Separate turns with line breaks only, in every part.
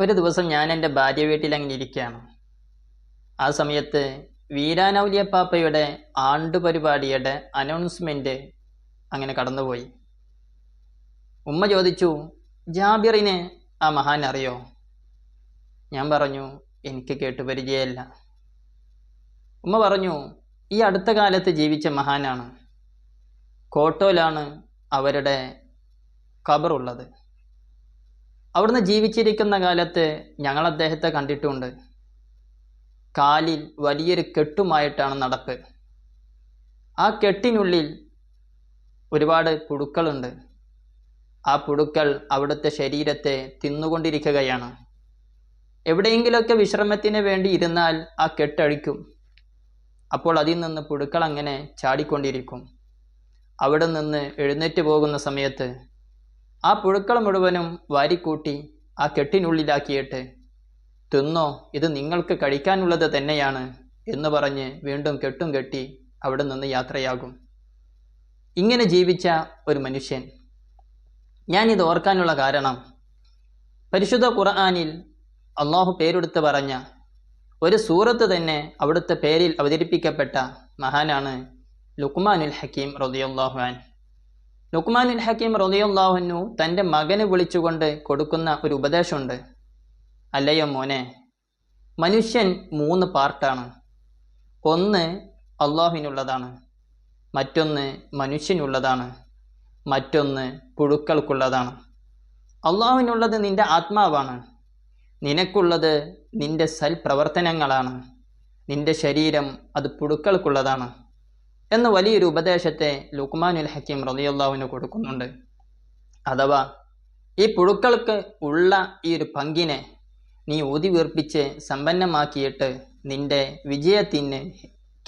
ഒരു ദിവസം ഞാൻ എന്റെ ഭാര്യ വീട്ടിൽ അങ്ങനെ ഇരിക്കുകയാണ്. ആ സമയത്ത് വീരാനൗലിയപ്പാപ്പയുടെ ആണ്ടു പരിപാടിയുടെ അനൗൺസ്മെന്റ് അങ്ങനെ കടന്നുപോയി. ഉമ്മ ചോദിച്ചു ജാബിറിനെ ആ മഹാൻ അറിയോ? ഞാൻ പറഞ്ഞു എനിക്ക് കേട്ട് പരിചയമല്ല. ഉമ്മ പറഞ്ഞു ഈ അടുത്ത കാലത്ത് ജീവിച്ച മഹാനാണ്. കോട്ടോലാണ് അവരുടെ ഖബറുള്ളത്. അവിടുന്ന് ജീവിച്ചിരിക്കുന്ന കാലത്ത് ഞങ്ങൾ അദ്ദേഹത്തെ കണ്ടിട്ടുണ്ട്. കാലിൽ വലിയൊരു കെട്ടുമായിട്ടാണ് നടപ്പ്. ആ കെട്ടിനുള്ളിൽ ഒരുപാട് പുഴുക്കളുണ്ട്. ആ പുഴുക്കൾ അവിടുത്തെ ശരീരത്തെ തിന്നുകൊണ്ടിരിക്കുകയാണ്. എവിടെയെങ്കിലുമൊക്കെ വിശ്രമത്തിന് വേണ്ടി ഇരുന്നാൽ ആ കെട്ടഴിക്കും. അപ്പോൾ അതിൽ നിന്ന് പുഴുക്കൾ അങ്ങനെ ചാടിക്കൊണ്ടിരിക്കും. അവിടെ നിന്ന് എഴുന്നേറ്റ് പോകുന്ന സമയത്ത് ആ പുഴുക്കൾ മുഴുവനും വാരിക്കൂട്ടി ആ കെട്ടിനുള്ളിലാക്കിയിട്ട് തിന്നോ ഇത് നിങ്ങൾക്ക് കഴിക്കാനുള്ളത് തന്നെയാണ് എന്ന് പറഞ്ഞ് വീണ്ടും കെട്ടും കെട്ടി അവിടെ നിന്ന് യാത്രയാകും. ഇങ്ങനെ ജീവിച്ച ഒരു മനുഷ്യൻ. ഞാനിത് ഓർക്കാനുള്ള കാരണം പരിശുദ്ധ ഖുർആാനിൽ അള്ളാഹു പേരെടുത്ത് പറഞ്ഞ ഒരു സൂറത്ത് തന്നെ അവിടുത്തെ പേരിൽ അവതരിപ്പിക്കപ്പെട്ട മഹാനാണ് ലുക്മാനുൽ ഹക്കീം റതിയുല്ലാഹുവാൻ ലുക്മാനുൽ ഹക്കീം റൊലിയുള്ളാഹുനു തന്റെ മകനെ വിളിച്ചുകൊണ്ട് കൊടുക്കുന്ന ഒരു ഉപദേശമുണ്ട്. അല്ലയോ മോനെ മനുഷ്യൻ മൂന്ന് പാർട്ടാണ്. ഒന്ന് അള്ളാഹുവിനുള്ളതാണ് മറ്റൊന്ന് മനുഷ്യനുള്ളതാണ് മറ്റൊന്ന് പുഴുക്കൾക്കുള്ളതാണ്. അള്ളാഹുവിനുള്ളത് നിന്റെ ആത്മാവാണ് നിനക്കുള്ളത് നിന്റെ സൽപ്രവർത്തനങ്ങളാണ് നിന്റെ ശരീരം അത് പുഴുക്കൾക്കുള്ളതാണ്. എന്ന വലിയൊരു ഉപദേശത്തെ ലുക്മാനുൽ ഹക്കീം റലിയുള്ളാവിന് കൊടുക്കുന്നുണ്ട്. അഥവാ ഈ പുഴുക്കൾക്ക് ഉള്ള ഈ ഒരു പങ്കിനെ നീ ഊതി വീർപ്പിച്ച് സമ്പന്നമാക്കിയിട്ട് നിന്റെ വിജയത്തിന്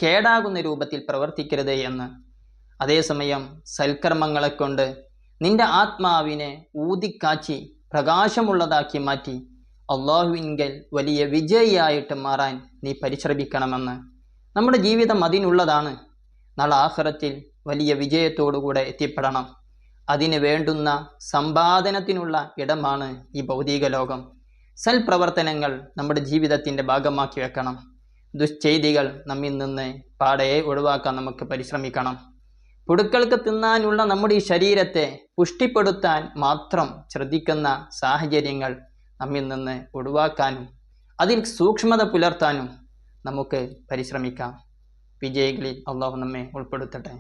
കേടാകുന്ന രൂപത്തിൽ പ്രവർത്തിക്കരുത് എന്ന്. അതേസമയം സൽക്കർമ്മങ്ങളെ കൊണ്ട് നിന്റെ ആത്മാവിനെ ഊതിക്കാച്ചി പ്രകാശമുള്ളതാക്കി മാറ്റി അള്ളാഹുവിൻകൽ വലിയ വിജയിയായിട്ട് മാറാൻ നീ പരിശ്രമിക്കണമെന്ന്. നമ്മുടെ ജീവിതം അതിനുള്ളതാണ്. നാളെ ആഹ്റത്തിൽ വലിയ വിജയത്തോടുകൂടെ എത്തിപ്പെടണം. അതിന് വേണ്ടുന്ന സമ്പാദനത്തിനുള്ള ഇടമാണ് ഈ ഭൗതിക ലോകം. സൽപ്രവർത്തനങ്ങൾ നമ്മുടെ ജീവിതത്തിന്റെ ഭാഗമാക്കി വെക്കണം. ദുശ്ചെയ്തികൾ നമ്മിൽ നിന്ന് പാടയെ ഒഴിവാക്കാൻ നമുക്ക് പരിശ്രമിക്കണം. പുടുക്കൾക്ക് തിന്നാനുള്ള നമ്മുടെ ഈ ശരീരത്തെ പുഷ്ടിപ്പെടുത്താൻ മാത്രം ശ്രദ്ധിക്കുന്ന സാഹചര്യങ്ങൾ നമ്മിൽ നിന്ന് ഒഴിവാക്കാനും അതിൽ സൂക്ഷ്മത പുലർത്താനും നമുക്ക് പരിശ്രമിക്കാം. വിജയികളിൽ അള്ളാഹു നമ്മെ ഉൾപ്പെടുത്തട്ടെ.